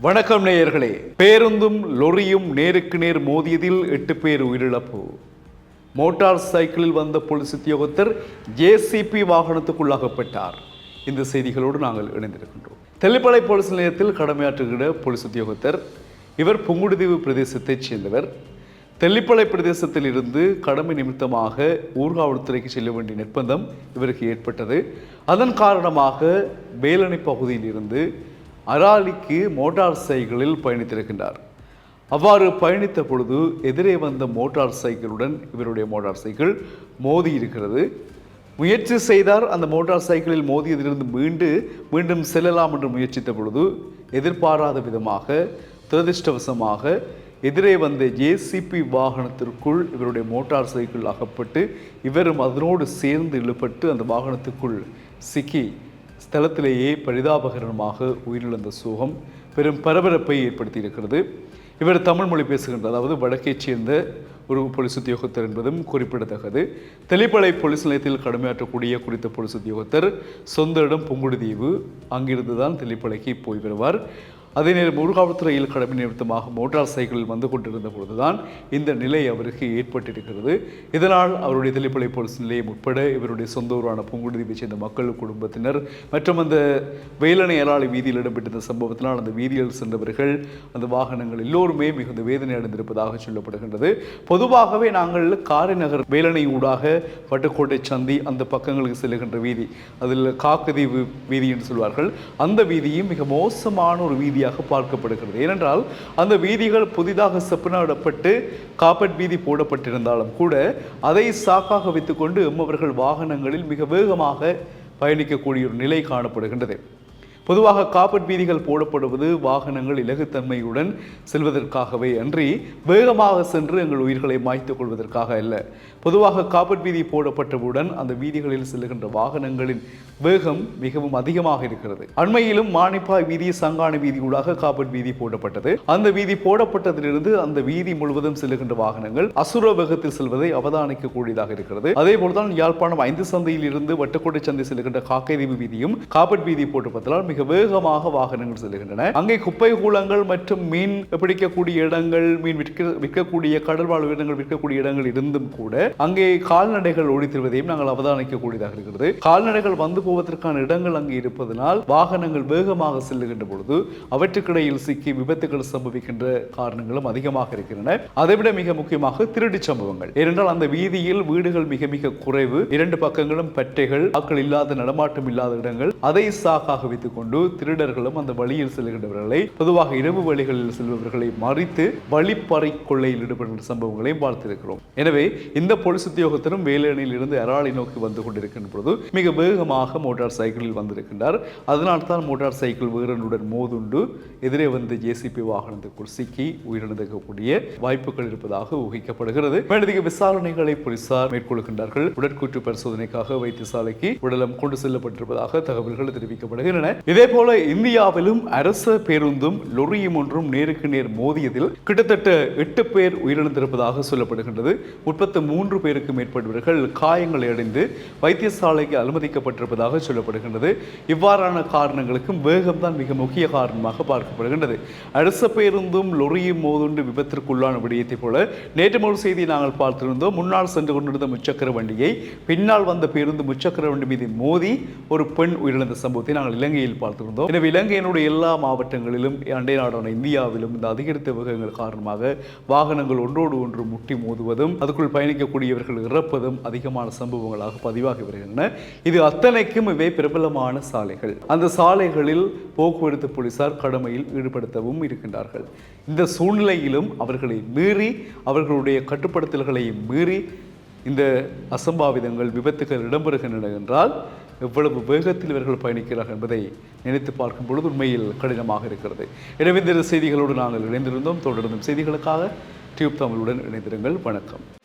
வணக்கம் நேயர்களே. பேருந்தும் லொரியும் நேருக்கு நேர் மோதியதில் எட்டு பேர் உயிரிழப்பு. மோட்டார் சைக்கிளில் வந்த போலீஸ் உத்தியோகத்தர் ஜேசிபி வாகனத்துக்குள்ளாகப்பட்டார். இந்த செய்திகளோடு நாங்கள் இணைந்திருக்கின்றோம். தெல்லிப்பளை போலீஸ் நிலையத்தில் கடமையாற்றுகிற போலீஸ் உத்தியோகத்தர் இவர் புங்குடுதீவு பிரதேசத்தைச் சேர்ந்தவர். தெல்லிப்பளை பிரதேசத்தில் இருந்து கடமை நிமித்தமாக ஊர்காவல்துறைக்கு செல்ல வேண்டிய நிர்பந்தம் இவருக்கு ஏற்பட்டது. அதன் காரணமாக வேலணை பகுதியில் இருந்து அராலிக்கு மோட்டார் சைக்கிளில் பயணித்திருக்கின்றார். அவ்வாறு பயணித்த பொழுது எதிரே வந்த மோட்டார் சைக்கிளுடன் இவருடைய மோட்டார் சைக்கிள் மோதி இருக்கிறது. முயற்சி செய்தார் அந்த மோட்டார் சைக்கிளில் மோதியதிலிருந்து மீண்டு மீண்டும் செல்லலாம் என்று முயற்சித்த பொழுது எதிர்பாராத விதமாக துரதிருஷ்டவசமாக எதிரே வந்த ஜேசிபி வாகனத்திற்குள் இவருடைய மோட்டார் சைக்கிள் அகப்பட்டு இவரும் அதனோடு சேர்ந்து இழுபட்டு அந்த வாகனத்துக்குள் சிக்கி ஸ்தலத்திலேயே பரிதாபகரமாக உயிரிழந்த சோகம் பெரும் பரபரப்பை ஏற்படுத்தியிருக்கிறது. இவர் தமிழ் மொழி பேசுகின்ற அதாவது வடக்கைச் சேர்ந்த ஒரு போலீஸ் உத்தியோகத்தர் என்பதும் குறிப்பிடத்தக்கது. தெளிப்பளை போலீஸ் நிலையத்தில் கடமையாற்றக்கூடிய குறித்த போலீஸ் உத்தியோகத்தர் சொந்த இடம் புங்குடுதீவு. அங்கிருந்து தான் தெளிப்பளைக்கு போய் வருவார். அதே நேரம் ஊர்காவல்துறையில் கடமை நிமித்தமாக மோட்டார் சைக்கிளில் வந்து கொண்டிருந்த பொழுதுதான் இந்த நிலை அவருக்கு ஏற்பட்டிருக்கிறது. இதனால் அவருடைய தெளிப்பளை போலீஸ் நிலையம் உட்பட இவருடைய சொந்த ஊரான புங்குடுதீவை சேர்ந்த மக்கள் குடும்பத்தினர் மற்றும் அந்த வேலனை ஏலாளி வீதியில் இடம்பெற்ற சம்பவத்தினால் அந்த வீதியில் சென்றவர்கள் அந்த வாகனங்கள் எல்லோருமே மிகுந்த வேதனை அடைந்திருப்பதாக சொல்லப்படுகின்றது. பொதுவாகவே நாங்கள் காரைநகர் வேலனை ஊடாக வட்டுக்கோட்டை சந்தி அந்த பக்கங்களுக்கு செல்லுகின்ற வீதி அதில் காக்கதீவு வீதி என்று சொல்வார்கள். அந்த வீதியும் மிக மோசமான ஒரு வீதியாக பார்க்கப்படுகிறது. ஏனென்றால் அந்த வீதிகள் புதிதாக செப்பனிடப்பட்டு காப்பட் வீதி போடப்பட்டிருந்தாலும் கூட அதை சாக்காக வைத்துக்கொண்டு எம்மவர்கள் வாகனங்களில் மிக வேகமாக பயணிக்கக்கூடிய ஒரு நிலை காணப்படுகின்றது. பொதுவாக காப்பட் வீதிகள் போடப்படுவது வாகனங்கள் இலகுத்தன்மையுடன் செல்வதற்காகவே அன்றி வேகமாக சென்று எங்கள் உயிர்களை மாய்த்துக் கொள்வதற்காக அல்ல. பொதுவாக காப்பட் வீதி போடப்பட்டவுடன் அந்த வீதிகளில் செல்லுகின்ற வாகனங்களின் வேகம் மிகவும் அதிகமாக இருக்கிறது. அண்மையிலும் மானிப்பாய் வீதி சங்கான வீதியூடாக காப்பட் வீதி போடப்பட்டது. அந்த வீதி போடப்பட்டதிலிருந்து அந்த வீதி முழுவதும் செல்லுகின்ற வாகனங்கள் அசுர வேகத்தில் செல்வதை அவதானிக்க கூடியதாக இருக்கிறது. அதே போலதான் யாழ்ப்பாணம் ஐந்து சந்தையில் இருந்து வட்டுக்கோட்டை சந்தை செல்லுகின்ற காக்கைதீவு வீதியும் காப்பட் வீதி போட்டப்பட்டதால் மிக வேகமாக வாகனங்கள் செல்கின்றன. அங்கே குப்பை கூலங்கள் மற்றும் மீன் பிடிக்கக்கூடிய இடங்கள் மீன் விற்க விற்கக்கூடிய கடல்வாழ் உயிரினங்கள் விற்கக்கூடிய இடங்கள் இருந்தும் கூட அங்கே கால்நடைகள் ஓடித்திருவதையும் நாங்கள் அவதானிக்க கூடியதாக இருக்கிறது. கால்நடைகள் வந்து போவதற்கான இடங்கள் அங்கே இருப்பதனால் வாகனங்கள் வேகமாக செல்லுகின்ற பொழுது அவற்றுக்கிடையில் சிக்கி விபத்துகள் சம்பவிக்கின்ற காரணங்களும் அதிகமாக இருக்கின்றன. அதைவிட மிக முக்கியமாக திருடி சம்பவங்கள். ஏனென்றால் அந்த வீதியில் வீடுகள் மிக மிக குறைவு. இரண்டு பக்கங்களும் பட்டைகள் ஆக்கள் இல்லாத நடமாட்டம் இல்லாத இடங்கள். அதை சாக்காக வைத்துக் கொண்டு திருடர்களும் அந்த வழியில் செல்கின்றவர்களை பொதுவாக இரவு வழிகளில் செல்பவர்களை மறித்து வழிப்பறை கொள்ளையில் ஈடுபடுகின்ற சம்பவங்களையும் பார்த்திருக்கிறோம். எனவே இந்த போலீஸ் உத்தியோகத்தரும் வேலையணியில் இருந்து அராளி நோக்கி வந்து கொண்டிருக்கின்ற பொழுது மிக வேகமாக மோட்டார் சைக்கிளில் வந்திருக்கின்றார். அதனால் தான் மோட்டார் சைக்கிள் வீரனுடன் மோதுண்டு எதிரே வந்து ஜேசிபி வாகனத்துக்குள் சிக்கி உயிரிழந்திருக்கக்கூடிய வாய்ப்புகள் இருப்பதாக ஊகிக்கப்படுகிறது. மேலதிக விசாரணைகளை போலீசார் மேற்கொள்கின்றார்கள். உடற்கூற்று பரிசோதனைக்காக வைத்தியசாலைக்கு உடலம் கொண்டு செல்லப்பட்டிருப்பதாக தகவல்கள் தெரிவிக்கப்படுகின்றன. இதேபோல இந்தியாவிலும் அரச பேருந்தும் லொரியும் ஒன்றும் நேருக்கு நேர் மோதியதில் கிட்டத்தட்ட எட்டு பேர் உயிரிழந்திருப்பதாக சொல்லப்படுகின்றது. முப்பத்து மூன்று பேருக்கு மேற்பட்டவர்கள் காயங்களை அடைந்து வைத்தியசாலைக்கு அனுமதிக்கப்பட்டிருப்பதாக சொல்லப்படுகின்றது. இவ்வாறான காரணங்களுக்கும் வேகம்தான் மிக முக்கிய காரணமாக பார்க்கப்படுகின்றது. அரச பேருந்தும் லொரியும் மோதுண்டு விபத்திற்குள்ளான விடயத்தை போல நேற்று ஒரு செய்தியை நாங்கள் பார்த்திருந்தோம். முன்னால் சென்று கொண்டிருந்த முச்சக்கர வண்டியை பின்னால் வந்த பேருந்து முச்சக்கர வண்டி மீது மோதி ஒரு பெண் உயிரிழந்த சம்பவத்தை நாங்கள் இலங்கையில் பார்த்திருந்தோம் எனவே இலங்கையினுடைய எல்லா மாவட்டங்களிலும் அண்டை நாடான இந்தியாவிலும் இந்த அதிகரித்த விவகாரங்கள் காரணமாக வாகனங்கள் ஒன்றோடு ஒன்று முட்டி மோதுவதும் அதுக்குள் பயணிக்கக்கூடியவர்கள் இறப்பதும் அதிகமான சம்பவங்களாக பதிவாகி வருகின்றன. இது அத்தனைக்கும் இவை பிரபலமான சாலைகள். அந்த சாலைகளில் போக்குவரத்து போலீசார் கடமையில் ஈடுபடுத்தவும் இருக்கின்றார்கள். இந்த சூழ்நிலையிலும் அவர்களை மீறி அவர்களுடைய கட்டுப்படுத்தல்களை மீறி இந்த அசம்பாவிதங்கள் விபத்துகள் இடம்பெறுகின்றன என்றால் எவ்வளவு வேகத்தில் இவர்கள் பயணிக்கிறார்கள் என்பதை நினைத்து பார்க்கும் பொழுது உண்மையில் கடினமாக இருக்கிறது. எனவே இந்த செய்திகளோடு நாங்கள் இணைந்திருந்தோம். தொடர்ந்தும் செய்திகளுக்காக டியூப் தமிழுடன் இணைந்திருங்கள். வணக்கம்.